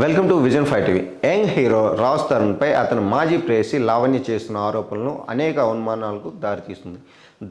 Welcome to vision five TV. Young hero Raj Tarun పై అతని మాజీ ప్రేయసి లావణ్య చేస్తున్న ఆరోపణలు అనేక అవమానాలకు దారితీస్తుంది.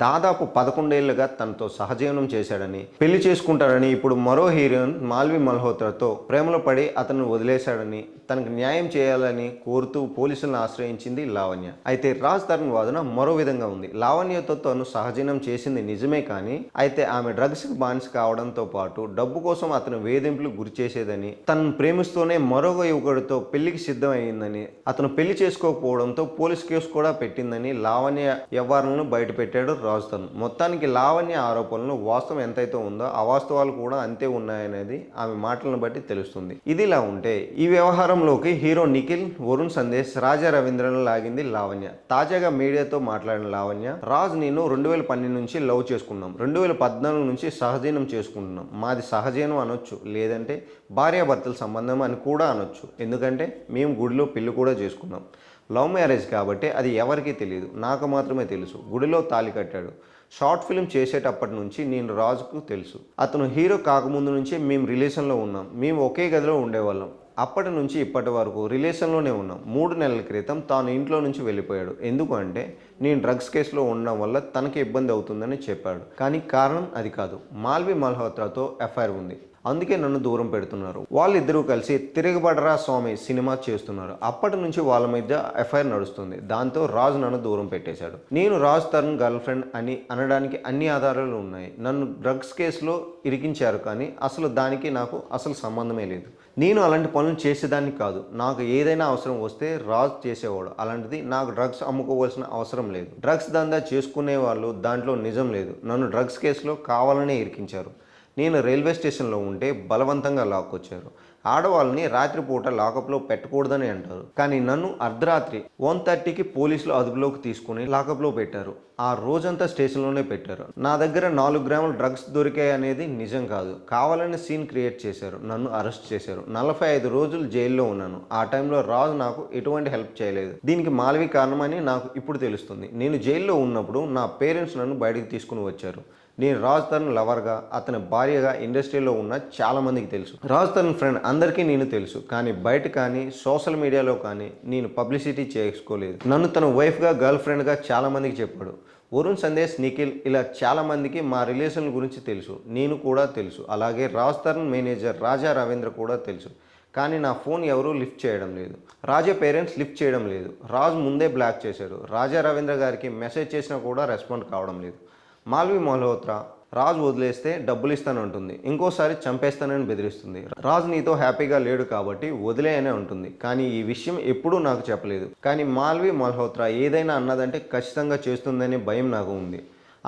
దాదాపు పదకొండేళ్ళుగా తనతో సహజీవనం చేశాడని పెళ్ళి చేసుకుంటాడని ఇప్పుడు మరో హీరోయిన్ మాల్వి మల్హోత్రాతో ప్రేమలో పడి అతను వదిలేశాడని తనకు న్యాయం చేయాలని కోరుతూ పోలీసులను ఆశ్రయించింది లావణ్య. అయితే రాజ్ తరుణ్ వాదన మరో విధంగా ఉంది. లావణ్యతో తను సహజీవనం చేసింది నిజమే కానీ అయితే ఆమె డ్రగ్స్కి బానిస కావడంతో పాటు డబ్బు కోసం అతను వేధింపులు గురి చేసేదని తనను ప్రేమిస్తూనే మరొక యువకుడితో పెళ్ళికి సిద్ధమైందని అతను పెళ్ళి చేసుకోకపోవడంతో పోలీస్ కేసు కూడా పెట్టిందని లావణ్య వ్యవహారాలను బయటపెట్టాడు రాజ్ తరుణ్ మొత్తానికి లావణ్య ఆరోపణలు వాస్తవం ఎంతైతే ఉందో అవాస్తవాలు కూడా అంతే ఉన్నాయనేది ఆమె మాటలను బట్టి తెలుస్తుంది. ఇదిలా ఉంటే ఈ వ్యవహారం వ్యవహారంలోకి హీరో నిఖిల్ వరుణ్ సందేశ్ రాజా రవీంద్రను లాగింది లావణ్య. తాజాగా మీడియాతో మాట్లాడిన లావణ్య రాజ్ నేను రెండు వేల పన్నెండు నుంచి లవ్ చేసుకున్నాం రెండు వేల పద్నాలుగు నుంచి సహజీనం చేసుకుంటున్నాం. మాది సహజీనం అనొచ్చు లేదంటే భార్యాభర్తల సంబంధం అని కూడా అనొచ్చు. ఎందుకంటే మేము గుడిలో పెళ్ళి కూడా చేసుకున్నాం. లవ్ మ్యారేజ్ కాబట్టి అది ఎవరికీ తెలియదు నాకు మాత్రమే తెలుసు. గుడిలో తాళి కట్టాడు. షార్ట్ ఫిల్మ్ చేసేటప్పటి నుంచి నేను రాజుకు తెలుసు. అతను హీరో కాకముందు నుంచే మేము రిలేషన్లో ఉన్నాం. మేము ఒకే గదిలో ఉండేవాళ్ళం. అప్పటి నుంచి ఇప్పటి వరకు రిలేషన్లోనే ఉన్నాం. మూడు నెలల క్రితం తాను ఇంట్లో నుంచి వెళ్ళిపోయాడు. ఎందుకు అంటే నేను డ్రగ్స్ కేసులో ఉండడం వల్ల తనకి ఇబ్బంది అవుతుందని చెప్పాడు. కానీ కారణం అది కాదు. మాల్వి మల్హోత్రాతో ఎఫ్ఐఆర్ ఉంది. అందుకే నన్ను దూరం పెడుతున్నారు. వాళ్ళిద్దరూ కలిసి తిరగబడరా స్వామి సినిమా చేస్తున్నారు. అప్పటి నుంచి వాళ్ళ మధ్య ఎఫ్ఐఆర్ నడుస్తుంది. దాంతో రాజు నన్ను దూరం పెట్టేశాడు. నేను రాజ్ తరుణ్ గర్ల్ ఫ్రెండ్ అని అనడానికి అన్ని ఆధారాలు ఉన్నాయి. నన్ను డ్రగ్స్ కేసులో ఇరికించారు కానీ అసలు దానికి నాకు అసలు సంబంధమే లేదు. నేను అలాంటి పనులు చేసేదాన్ని కాదు. నాకు ఏదైనా అవసరం వస్తే రాజ్ చేసేవాడు. అలాంటిది నాకు డ్రగ్స్ అమ్ముకోవాల్సిన అవసరం లేదు. డ్రగ్స్ దందా చేసుకునే వాళ్ళు దాంట్లో నిజం లేదు. నన్ను డ్రగ్స్ కేసులో కావాలనే ఇరికించారు. నేను రైల్వే స్టేషన్లో ఉంటే బలవంతంగా లాక్కొచ్చారు. ఆడవాళ్ళని రాత్రిపూట లాకప్లో పెట్టకూడదని అంటారు. కానీ నన్ను అర్ధరాత్రి వన్ థర్టీకి పోలీసులు అదుపులోకి తీసుకుని లాకప్లో పెట్టారు. ఆ రోజంతా స్టేషన్లోనే పెట్టారు. నా దగ్గర నాలుగు గ్రాముల డ్రగ్స్ దొరికాయి అనేది నిజం కాదు. కావాలని సీన్ క్రియేట్ చేశారు. నన్ను అరెస్ట్ చేశారు. నలభై ఐదు రోజులు జైల్లో ఉన్నాను. ఆ టైంలో రాజు నాకు ఎటువంటి హెల్ప్ చేయలేదు. దీనికి మాలవి కారణమని నాకు ఇప్పుడు తెలుస్తుంది. నేను జైల్లో ఉన్నప్పుడు నా పేరెంట్స్ నన్ను బయటకు తీసుకుని వచ్చారు. నేను రాజ్ తరుణ్ లవర్గా అతని భార్యగా ఇండస్ట్రీలో ఉన్న చాలామందికి తెలుసు. రాజ్ తరుణ్ ఫ్రెండ్ అందరికీ నేను తెలుసు కానీ బయట కానీ సోషల్ మీడియాలో కానీ నేను పబ్లిసిటీ చేసుకోలేదు. నన్ను తన వైఫ్గా గర్ల్ ఫ్రెండ్గా చాలామందికి చెప్పాడు. వరుణ్ సందేశ్ నిఖిల్ ఇలా చాలామందికి మా రిలేషన్ గురించి తెలుసు నేను కూడా తెలుసు. అలాగే రాజ్ తరుణ్ మేనేజర్ రాజా రవీంద్ర కూడా తెలుసు కానీ నా ఫోన్ ఎవరూ లిఫ్ట్ చేయడం లేదు. రాజా పేరెంట్స్ లిఫ్ట్ చేయడం లేదు. రాజ్ ముందే బ్లాక్ చేశాడు. రాజా రవీంద్ర గారికి మెసేజ్ చేసినా కూడా రెస్పాండ్ కావడం లేదు. మాల్వి మల్హోత్రా రాజు వదిలేస్తే డబ్బులు ఇస్తానంటుంది ఇంకోసారి చంపేస్తానని బెదిరిస్తుంది. రాజు నీతో హ్యాపీగా లేడు కాబట్టి వదిలే అనే ఉంటుంది కానీ ఈ విషయం ఎప్పుడూ నాకు చెప్పలేదు. కానీ మాల్వి మల్హోత్రా ఏదైనా అన్నదంటే ఖచ్చితంగా చేస్తుందనే భయం నాకు ఉంది.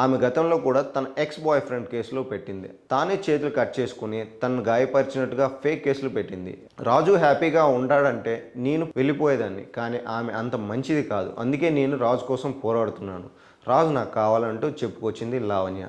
ఆమె గతంలో కూడా తన ఎక్స్ బాయ్ ఫ్రెండ్ కేసులో పెట్టింది. తానే చేతులు కట్ చేసుకుని తను గాయపరిచినట్టుగా ఫేక్ కేసులు పెట్టింది. రాజు హ్యాపీగా ఉంటాడంటే నేను వెళ్ళిపోయేదాన్ని కానీ ఆమె అంత మంచిది కాదు. అందుకే నేను రాజు కోసం పోరాడుతున్నాను. రాజు నాకు కావాలంటూ చెప్పుకొచ్చింది లావణ్య.